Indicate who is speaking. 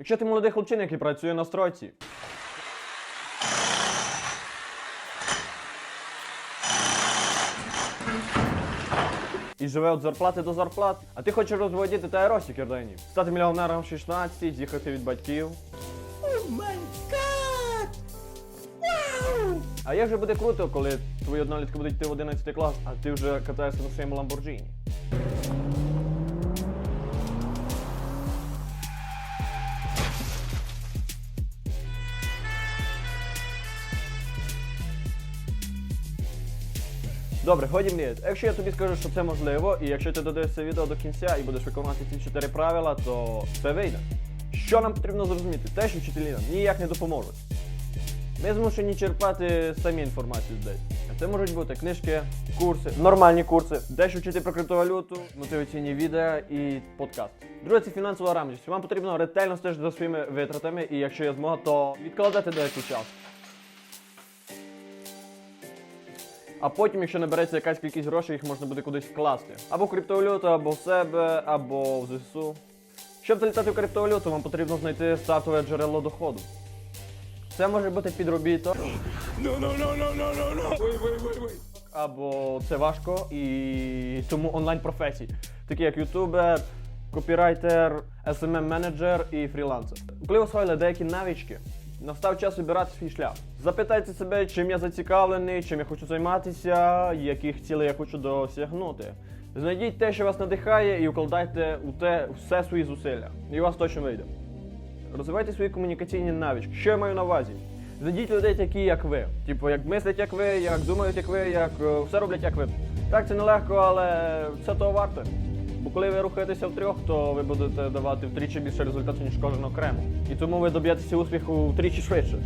Speaker 1: Якщо ти молодий хлопчина, який працює на стройці. І живе від зарплати до зарплат, а ти хочеш розводити та росі кирдені. Стати мільйонером в 16, з'їхати від батьків. А як же буде круто, коли твої однолітки будуть йти в 11 клас, а ти вже катаєшся на своєму Ламборджині? Добре, годі мріяти. Якщо я тобі скажу, що це можливо, і якщо ти додивишся відео до кінця і будеш виконувати ці чотири правила, то це вийде. Що нам потрібно зрозуміти? Те, що вчителі нам ніяк не допоможуть. Ми змушені черпати самі інформацію десь. Це можуть бути книжки, курси, нормальні курси, дещо вчити про криптовалюту, мотиваційні відео і подкаст. Друге, це фінансова грамотність. Вам потрібно ретельно стежити за своїми витратами, і якщо є змога, то відкладати деякий час. А потім, якщо набереться якась кількість грошей, їх можна буде кудись вкласти. Або в криптовалюту, або в себе, або в ЗСУ. Щоб залітати в криптовалюту, вам потрібно знайти стартове джерело доходу. Це може бути підробіток. Або це важко і тому онлайн професії, такі як ютубер, копірайтер, smm менеджер і фрілансер. Коли освоїли деякі навички, настав час обирати свій шлях. Запитайте себе, чим я зацікавлений, чим я хочу займатися, яких цілей я хочу досягнути. Знайдіть те, що вас надихає, і вкладайте у те все свої зусилля. І у вас точно вийде. Розвивайте свої комунікаційні навички. Що я маю на увазі? Знайдіть людей, такі як ви. Типу, як мислять, як ви, як думають, як ви, як е, все роблять, як ви. Так, це нелегко, але все того варте. Бо коли ви рухаєтеся в трьох, то ви будете давати втричі більше результату, ніж кожен окремо. І тому ви доб'єтеся успіху втричі швидше.